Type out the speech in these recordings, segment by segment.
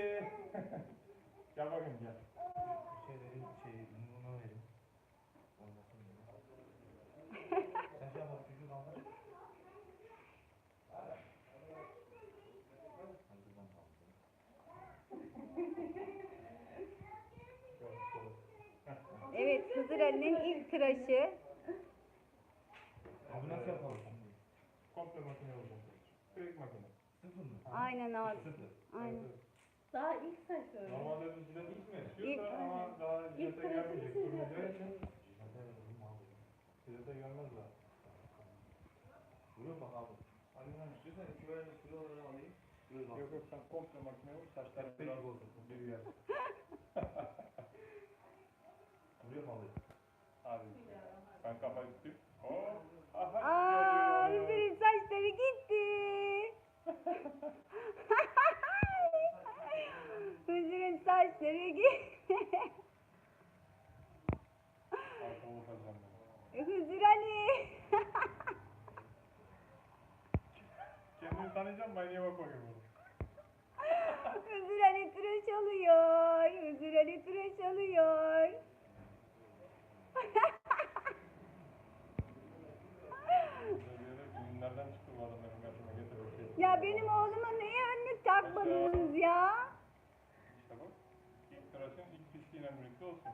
gel bakayım gel. Şeyleri şey numara verin. Olmasın diye. Sen şey yap çocuğu kaldır. Evet Hızır Ali'nin ilk tıraşı. Abi nasıl yapalım şimdi? Komple makine olacak. Direkt makine. Sıfır mı? Aynen abi. Sıfır. Aynen. Daha ilk saçları. Normalde biz jilet ilk mi İlk- istiyorsa ama daha jilete tarafını gelmeyecek. siz Durmayacağı için jilete gelmez daha. Vuruyor bak abi. Abi ben istiyorsan iki böyle şuraları alayım. Şuraya bak. Yok yok sen komple makine vur saçlar Peki, biraz oldu. bir yer. Vuruyor mu abi? Hadi. Ben kafayı tutayım. Hop. Aha. Aa, geliyor. Hızır'ın saçları gitti. Hızır'ın saçları gitti. Hızır Ali. Kendini tanıyacağım manyağa bak bakayım bunu. Hızır Ali tıraş oluyor. Hızır Ali tıraş karşıma getirdi. ya benim oğluma niye önlük takmadınız ya? İşte bak. İlk tıraşın pisliğiyle birlikte olsun.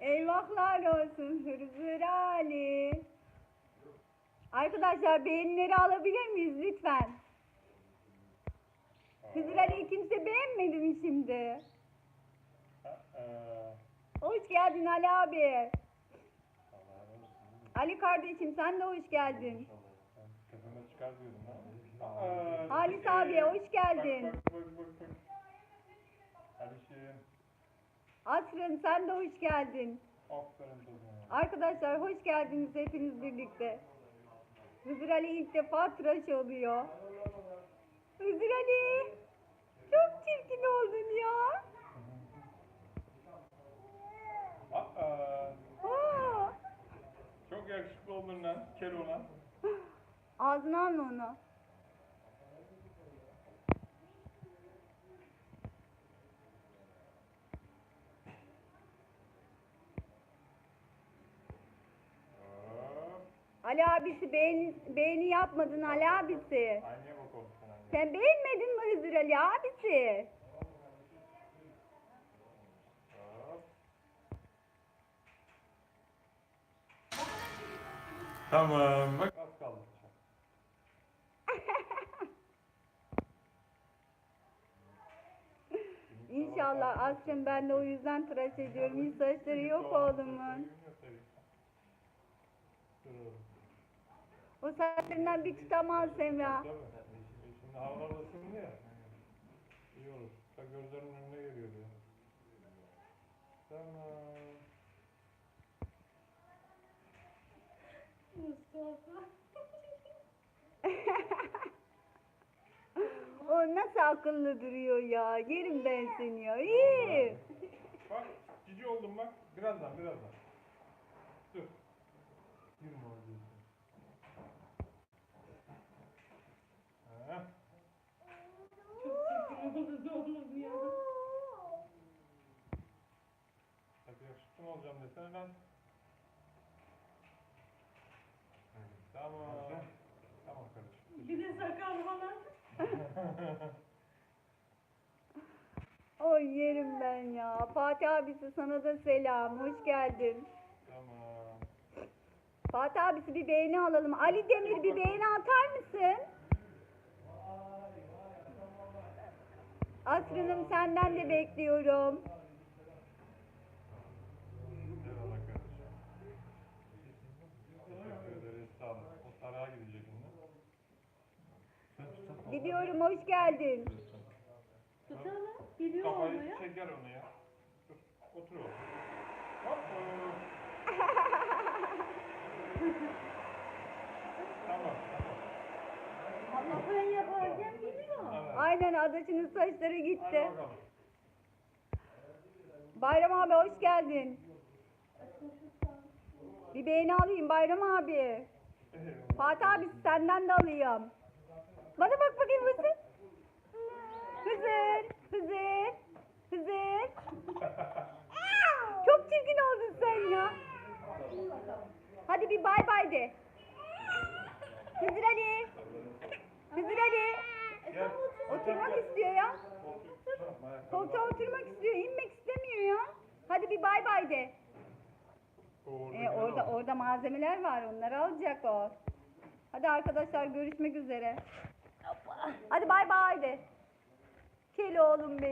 Eyvahlar olsun Hızır Ali. Arkadaşlar beğenileri alabilir miyiz lütfen? Hızır Ali'yi kimse beğenmedi mi şimdi? Eee, Hoş geldin Ali abi. Ali kardeşim sen de hoş geldin. Tepeme çıkar diyordum ha. Halis ee, abi hoş geldin. Bak bak bak bak bak. Asrın sen de hoş geldin. Aferin kızım. Arkadaşlar hoş geldiniz hepiniz birlikte. Hızır Ali ilk defa tıraş oluyor. Hızır Ali çok çirkin oldun ya. Aa, Aa, çok yakışıklı oldun lan. Kel olan. ağzına alma onu. Hop. Ali abisi beğeni, beğeni yapmadın Ali abisi. Bak sen beğenmedin mi Hızır Ali abisi? Tamam bak az kaldı. İnşallah Asrın ben de o yüzden tıraş ediyorum. Hiç saçları yok oğlumun. O saçlarından bir tutamaz Semra. Tabii. Şimdi havalar ısındı ya. İyi olur. Bak gözlerinin önüne geliyor ya. Tamam. Mustafa. O nasıl akıllı duruyor ya. Yerim ben seni ya. İyi. Bak cici oldum bak. Birazdan birazdan. Dur. Girme orada. Ha. Çok çirkin oldu oğlum ya. Mı olacağım desene lan. Tamam. Tamam kardeşim. Bir de sakal falan. Oy yerim ben ya. Fatih abisi sana da selam. Hoş geldin. Tamam. Fatih abisi bir beğeni alalım. Ali Demir bir beğeni atar mısın? Asrınım senden de bekliyorum. Eyvallah kardeşim. Teşekkür ederiz. Sağ olun. O tarağa gidecek şimdi. Gidiyorum hoş geldin. Tutalım. Geliyor Kafayı olmaya. çeker onu ya. Dur. Otur oğlum. Hop. Tamam. Ama ben yaparken. Tamam. Aynen adaçının saçları Hadi gitti. bakalım. Bayram abi hoş geldin. Bir beğeni alayım Bayram abi. Eyvallah. Fatih abi senden de alayım. Bana bak bakayım Hızır. Hızır. Hızır. Hızır. Çok çirkin oldun sen ya. Hadi bir bay bay de. Hızır Ali. Hızır Ali. Oturmak istiyor ya. Koltuğa oturmak istiyor. inmek istemiyor ya. Hadi bir bay bay de. Ee, orada e, orada malzemeler var. Onları alacak o. Hadi arkadaşlar görüşmek üzere. Hadi bay bay de. Kel oğlum benim.